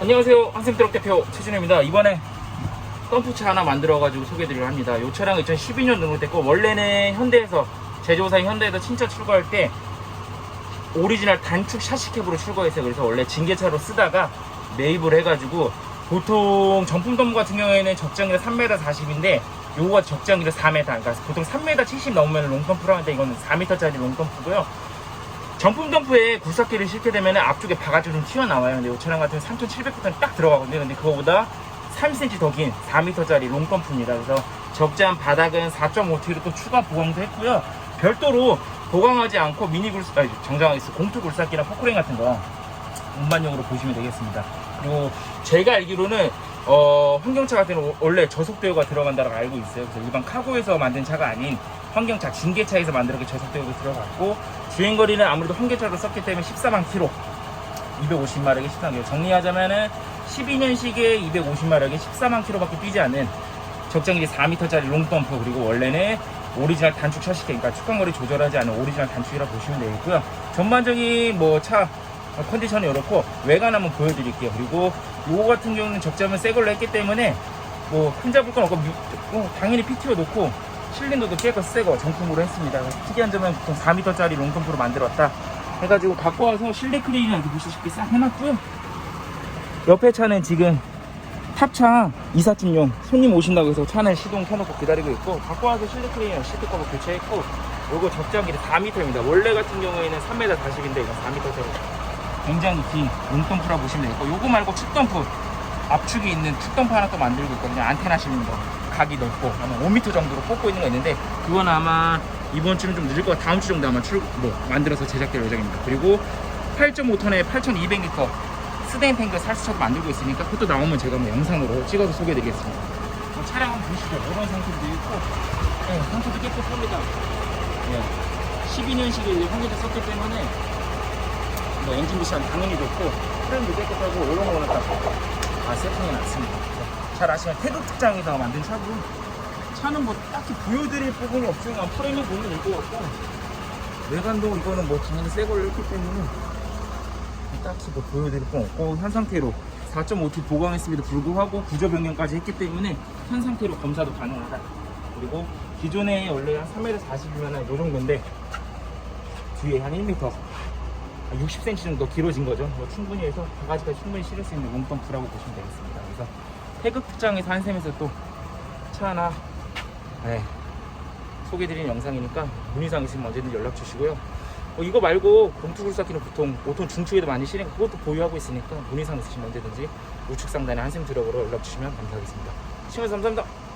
안녕하세요. 한생트럭 대표 최준호입니다. 이번에 덤프차 하나 만들어가지고 소개드리려 합니다. 이 차량은 2012년 등록됐고 원래는 현대에서 제조사인 현대에서 친차 출고할 때 오리지널 단축 샤시캡으로 출고했어요. 그래서 원래 징계차로 쓰다가 매입을 해가지고 보통 정품 덤프 같은 경우에는 적정기가 3m 40인데 요거가 적정기가 4m 그러니까 보통 3m 70 넘으면 롱덤프로 하는데 이거는 4m짜리 롱덤프고요. 정품 덤프에 굴삭기를 싣게 되면 앞쪽에 바가지가 좀 튀어나와요. 근데 이 차량 같은 경우는 3,700부터는 딱 들어가거든요. 근데 그거보다 3cm 더 긴 4m짜리 롱덤프입니다. 그래서 적재한 바닥은 4.5T로 또 추가 보강도 했고요. 별도로 보강하지 않고 미니 굴, 아니, 정장하겠어. 공투 굴삭기나 포크레인 같은 거 운반용으로 보시면 되겠습니다. 그리고 제가 알기로는 어, 환경차 같은 경우는 원래 저속도요가 들어간다고 알고 있어요. 그래서 일반 카고에서 만든 차가 아닌 환경차 징계차에서 만들었게 저속도요가 들어갔고 주행거리는 아무래도 환경차로 썼기 때문에 14만 킬로 250마력에 13만 킬로 정리하자면은 12년식에 250마력에 14만 킬로밖에 뛰지 않는 적정일이 4m짜리 롱덤프 그리고 원래는 오리지널 단축 샤시계 그러니까 축간거리 조절하지 않은 오리지널 단축이라 보시면 되겠고요 전반적인 뭐차 컨디션이 이렇고 외관 한번 보여드릴게요. 그리고 요거 같은 경우는 적자면 새 걸로 했기 때문에 뭐 흠잡을 건 없고 뮤- 어, 당연히 PTO 놓고 실린더도 깨끗 새거 정품으로 했습니다. 특이한 점은 보통 4m짜리 롱덤프로 만들었다 해가지고 갖고 와서 실내 클리닝 이렇게 보시다시피 싹 해놨고요. 옆에 차는 지금 탑차 이삿짐용 손님 오신다고 해서 차는 시동 켜놓고 기다리고 있고 갖고 와서 실내 클리닝 시트 커버 교체했고 요거 적정길이 4m입니다. 원래 같은 경우에는 3m 40인데 이건 4m짜리 굉장히 긴 롱덤프라 보시면 되겠고 요거 말고 축덤프. 압축이 있는 축덤프 하나 또 만들고 있거든요. 안테나 실린 거. 각이 넓고 아마 5m 정도로 뽑고 있는 거 있는데 그건 아마 이번 주는 좀 늦을 것 같아 다음 주 정도 아마 출, 뭐, 만들어서 제작될 예정입니다. 그리고 8.5톤에 8,200리터 스데인 탱크 살수차도 만들고 있으니까 그것도 나오면 제가 뭐 영상으로 찍어서 소개해드리겠습니다. 뭐 차량 한번 보시죠. 이런 상태도 있고. 네, 상태도 깨끗합니다. 네. 12년식에 환경차 썼기 때문에 뭐 엔진 미션 당연히 좋고 프레임도 깨끗하고 이런 거는 딱다 세팅해 놨습니다. 그래서 잘 아시는 태극 특장에서 만든 차고 차는 뭐 딱히 보여드릴 부분이 없지만 프레임을 보면 이거 같고 외관도 이거는 뭐 당연히 새 걸로 했기 때문에 딱히 뭐 보여드릴 건 없고 현 상태로 4.5T 보강했음에도 불구하고 구조 변경까지 했기 때문에 현 상태로 검사도 가능하다. 그리고 기존에 원래 한 3m 40이면 요 정도인데 뒤에 한 1m 60cm 정도 길어진 거죠. 뭐 충분히 해서 바가지까지 충분히 실을 수 있는 롱덤프라고 보시면 되겠습니다. 그래서 태극 특장에서 한샘에서 또차 하나 네, 소개드린 영상이니까 문의사항 있으면 언제든 연락 주시고요. 뭐 이거 말고 공투 굴삭기는 보통 5톤 중축에도 많이 실행 그것도 보유하고 있으니까 문의사항 있으시면 언제든지 우측 상단에 한샘 드럭으로 연락 주시면 감사하겠습니다. 시청해주셔서 감사합니다.